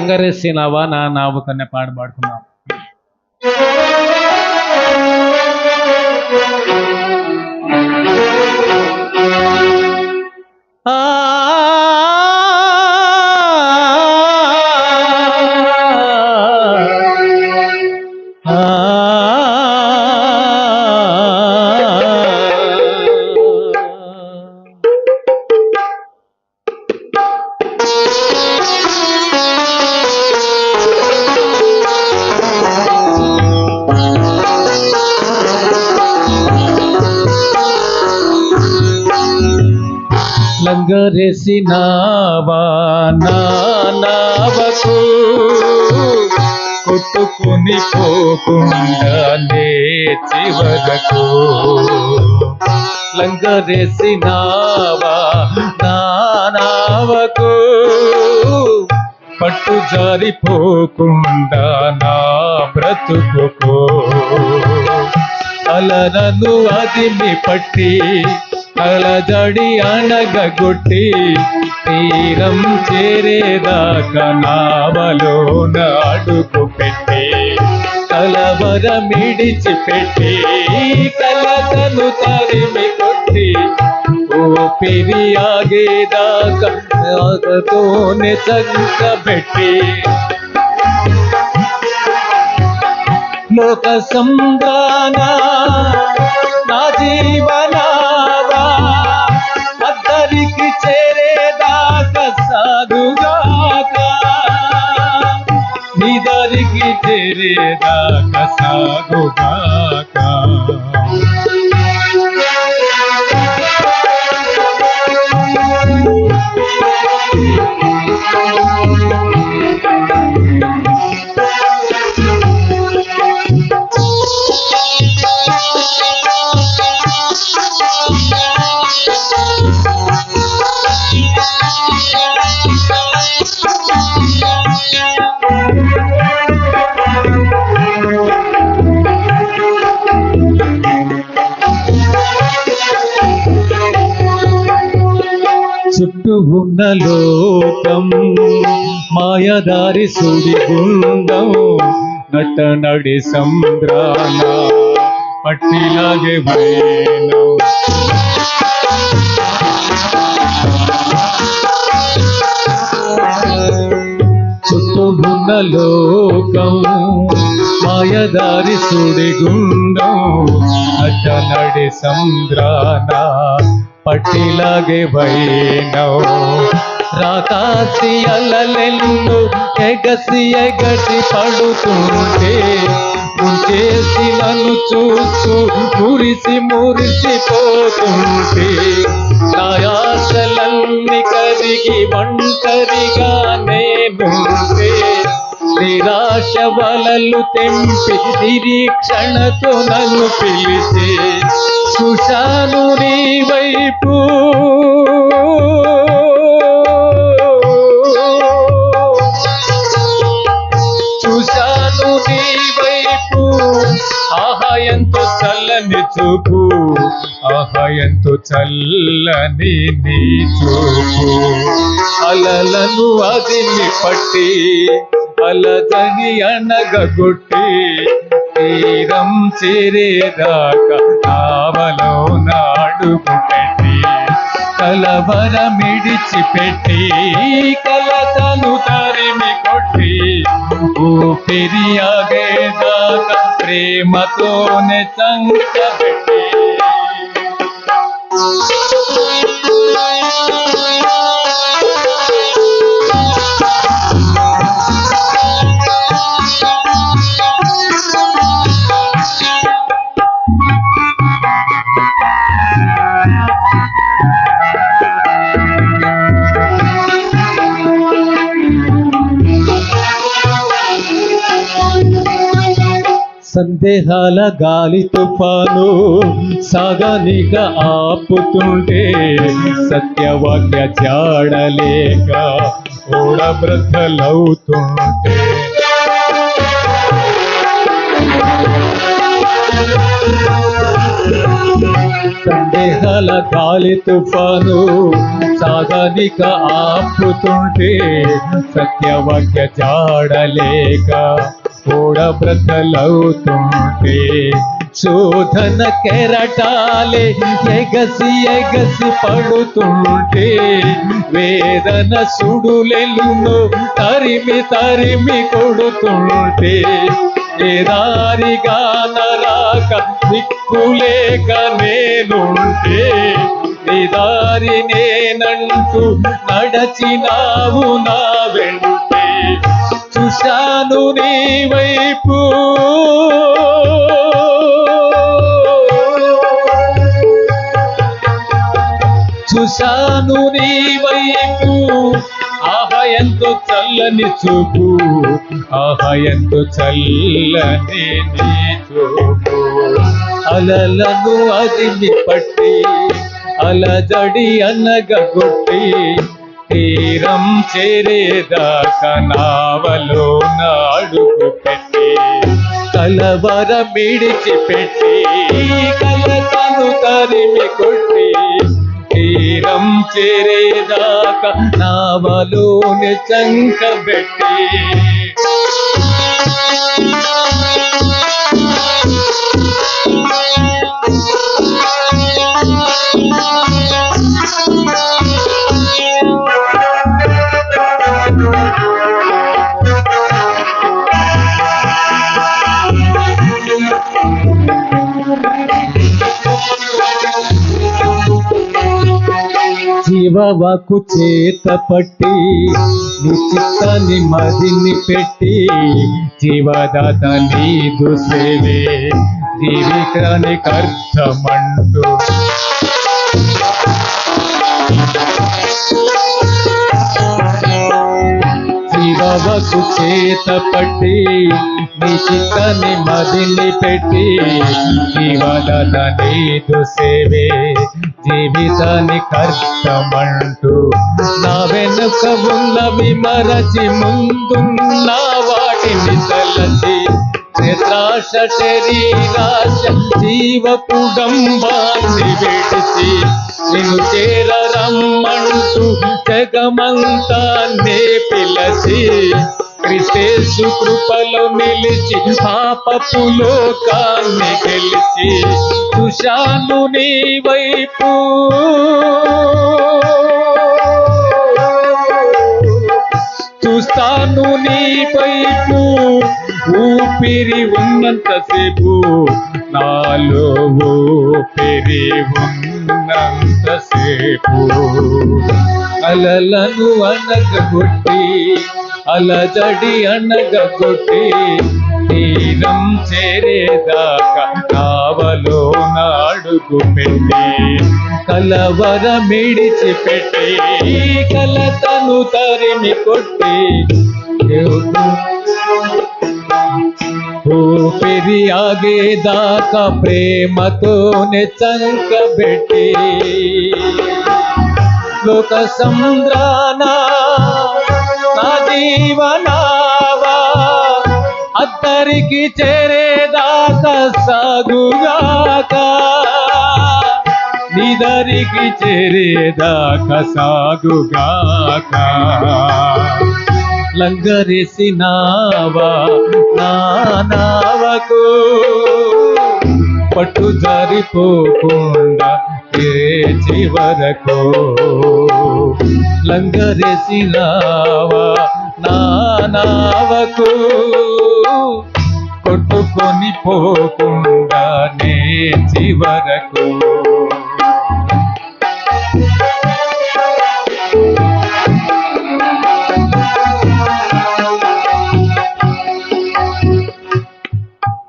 లంగరేసినావా నా నావుకనే పాట పాడుకున్నాం ఆ లంగరేసినావా నావకు కొట్టుకుని పోకుండా చివరకు లంగరేసినావా నా నావకు పట్టు జారిపోకుండా నా బ్రతుకుకో. అలనను అదిమి పట్టి అలజడి అనగొట్టి తీరం చేరేదాకా నావలో నాడుకు పెట్టి కలవర మిడిచి పెట్టి కలతను తరిమి కొట్టి ఊపిరి ఆగేదాకా ఆగతోనే చక్కబెట్టి లోక సంధాన నా జీవన చేరేదాకా చుట్టూ ఉన్న లోకం మాయదారి సుడి గుండం నట నడి సంద్రాల పట్టిలాగే వేణు. చుట్టూ ఉన్న లోకం మాయదారి సుడి గుండం నట నడి సంద్రాన పట్టిలాగే వైనౌ రాకాసి అలలెల్లు ఎగసి ఎగటి పడుతుంటే ముంచేసి నన్ను చూస్తూ మురిసి మురిసి మురిసిపోతుంటే నాయాసలన్నీ కరిగి ఒంటరిగా నేనుంటే నిరాశ వలలు తెంపి నిరీక్షణతో నన్ను పిలిచే చూశాను నీ వైపు. చూశాను నీ వైపు. ఆహా ఎంతో చల్లని చూపు. ఆహా ఎంతో చల్లని నీ చూపు. అలలను అదిని పట్టి అలదని అనగొట్టి తీరం చేరేదాకా నావలో నాడుగు పెట్టి కలవర మిడిచి పెట్టి కలతను తరిమి కొట్టి ఊపిరి ఆగేదాకా ప్రేమతోనే చంక సందేహాల గాలి తుఫాను సాగనిక ఆపుతుంటే సత్యవాక్య చాడలేక ఓడబ్రద్దలవుతుంటే సందేహాల గాలి తుఫాను సాగనిక ఆపుతుంటే సత్యవాక్య చాడలేక ఓడబ్రతలవుతుంటే శోధన కెరటాలే ఎగసి ఎగసి పడుతుంటే వేదన సుడులెల్లును తరిమి తరిమి కొడుతుంటే ఏ నరాక దిక్కులేక నేనుంటే నిదారి నేనంటూ నడచినావు నా వెంటే. చూశాను నీ వైపు. చూశాను నీ వైపు. ఆహా ఎంతో చల్లని చూపు. ఆహా ఎంతో చల్లని నీ చూపు. అలలను అదిమి పట్టి అలజడి అనగొట్టి తీరం చేరేదాకా నావలో నాడుకు పెట్టి కలవర మిడిచి పెట్టి కలతను తరిమి కొట్టి తీరం చేరేదాకా నావలోని చంకబెట్టి జీవవాకు చేత పట్టి నీ చిత్తాన్ని మదిని పెట్టి జీవదాత నీదు సేవే జీవికానికి అర్థమంటూ జీవవకు చేత పట్టి నీ చిత్తాన్ని మదిని పెట్టి జీవదాత నీదు సేవే జీవితాన్ని కష్టమంటూ నా వెనుక ఉన్నవి మరచి ముందున్న వాటిని తలచి నేత్రాశ శరీరాశ జీవ కుటుంబాన్ని విడిచి నిన్ను చేరరమ్మంటూ జగమంతా నే పిలచి క్రిస్తేసు కృపలో నిలిచి పాపపు లోకాన్ని గెలిచి చూశాను నీ వైపు. చూస్తాను నీ వైపు. ఊపిరి ఉన్నంతసేపు నాలో ఊపిరి ఉన్నంతసేపు. అలలను అనగొట్టి అలజడి అనగొట్టి తీరం చేరేదాకా కావలో నాడుగు పెట్టి కలవర మిడిచి పెట్టి కలతను తరిమి కొట్టి ఊపిరి ఆగేదాకా ప్రేమతోనే చంకబెట్టి లోక సంద్రానా జీవనావా అద్దరికి చేరేదాకా సాగుగాక. నిదరికి చేరేదాకా సాగుగాక. లంగరేసినావా? నా నావకు. పట్టు జారిపోకుండా ఏ చివరకు? లంగరేసినావా? నానావకు కొట్టుకొని పోకుండా నే చివరకు